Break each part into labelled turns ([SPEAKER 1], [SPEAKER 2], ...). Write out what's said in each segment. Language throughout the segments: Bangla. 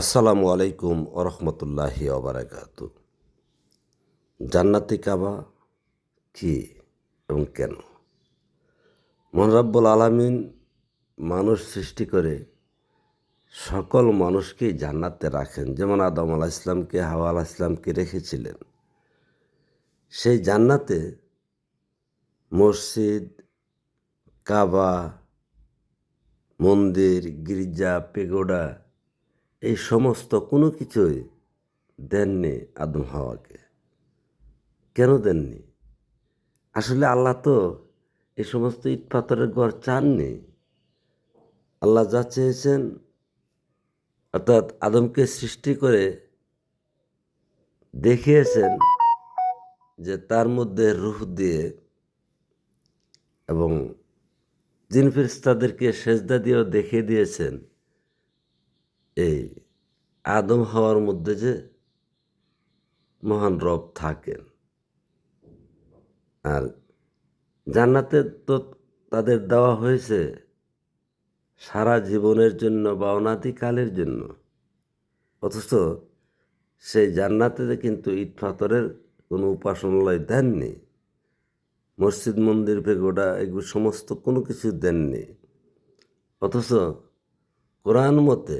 [SPEAKER 1] আসসালামু আলাইকুম ওরহমতুল্লাহি ওবরাকাতু জান্নাতি কাবা কি এবং কেন? মনরাব্বুল আলামিন মানুষ সৃষ্টি করে সকল মানুষকেই জান্নাতে রাখেন। যেমন আদম আলাহ ইসলামকে হাওয়া আলাহ ইসলামকে রেখেছিলেন। সেই জান্নাতে মসজিদ, কাবা, মন্দির, গির্জা, পেগোডা এই সমস্ত কোনো কিছুই দেননি আদম হাওয়াকে। কেন দেননি? আসলে আল্লাহ তো এই সমস্ত ইট পাথরের ঘর চাননি। আল্লাহ যা চেয়েছেন, অর্থাৎ আদমকে সৃষ্টি করে দেখিয়েছেন যে তার মধ্যে রুহ দিয়ে এবং জিন ফেরেশতাদেরকে সেজদা দিয়েও দেখিয়ে দিয়েছেন এই আদম হওয়ার মধ্যে যে মহান রব থাকেন। আর জান্নাতে তো তাদের দেওয়া হয়েছে সারা জীবনের জন্য বা অনাদিকালের জন্য। অথচ সেই জান্নাতে কিন্তু ইট পাথরের কোনো উপাসনালয় দেননি, মসজিদ, মন্দির, পেগোডা, এগুলো সমস্ত কোনো কিছু দেননি। অথচ কোরআন মতে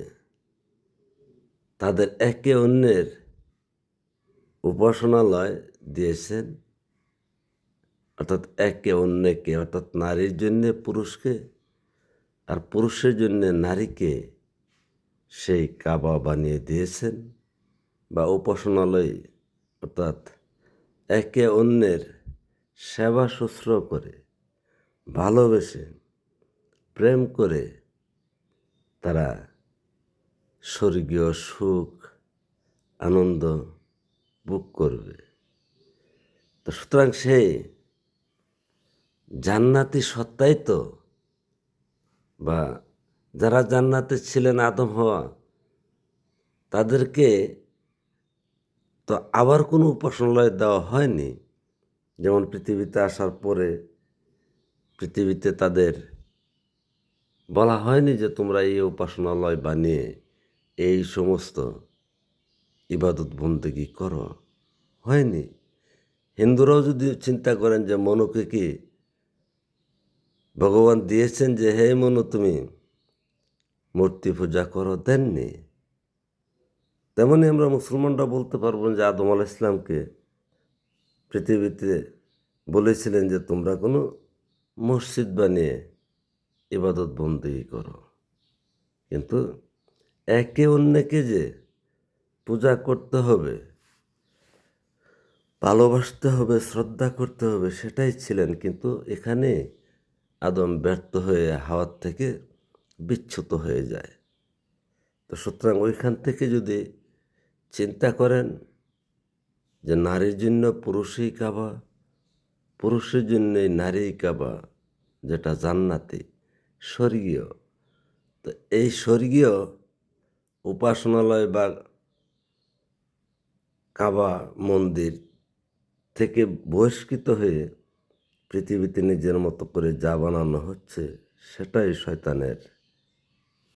[SPEAKER 1] তাদের একে অন্যের উপাসনালয় দিয়েছেন। অর্থাৎ একে অন্যকে, অর্থাৎ নারীর জন্যে পুরুষকে আর পুরুষের জন্য নারীকে সেই কাবা বানিয়ে দিয়েছেন বা উপাসনালয়, অর্থাৎ একে অন্যের সেবা শুশ্র করে, ভালোবেসে, প্রেম করে তারা স্বর্গীয় সুখ, আনন্দ বুক করবে। তো সুতরাং সেই জান্নাতি সত্তাই তো, বা যারা জান্নাতে ছিলেন আদম হওয়া, তাদেরকে তো আবার কোনো উপাসনালয় দেওয়া হয়নি। যেমন পৃথিবীতে আসার পরে পৃথিবীতে তাদের বলা হয়নি যে তোমরা এই উপাসনালয় বানিয়ে এই সমস্ত ইবাদত বন্দেগি করো। হয়নি? হিন্দুরাও যদি চিন্তা করেন যে মনুকে কি ভগবান দিয়েছেন যে, হে মনু, তুমি মূর্তি পূজা করো দেননি? তেমনি আমরা মুসলমানরা বলতে পারব যে আদম আল ইসলামকে পৃথিবীতে বলেছিলেন যে, তোমরা কোনো মসজিদ বানিয়ে ইবাদত বন্দি করো। কিন্তু একে অন্যকে যে পূজা করতে হবে, ভালোবাসতে হবে, শ্রদ্ধা করতে হবে, সেটাই ছিলেন। কিন্তু এখানে আদম ব্যর্থ হয়ে হাওয়ার থেকে বিচ্যুত হয়ে যায়। তো সুতরাং ওইখান থেকে যদি চিন্তা করেন যে নারীর জন্য পুরুষই কাবা, পুরুষের জন্যই নারী কাবা, যেটা জান্নাতি, স্বর্গীয়, তো এই স্বর্গীয় উপাসনালয় বা কাবা মন্দির থেকে বহিষ্কৃত হয়ে পৃথিবীতে নিজের মতো করে যা বানানো হচ্ছে, সেটাই শয়তানের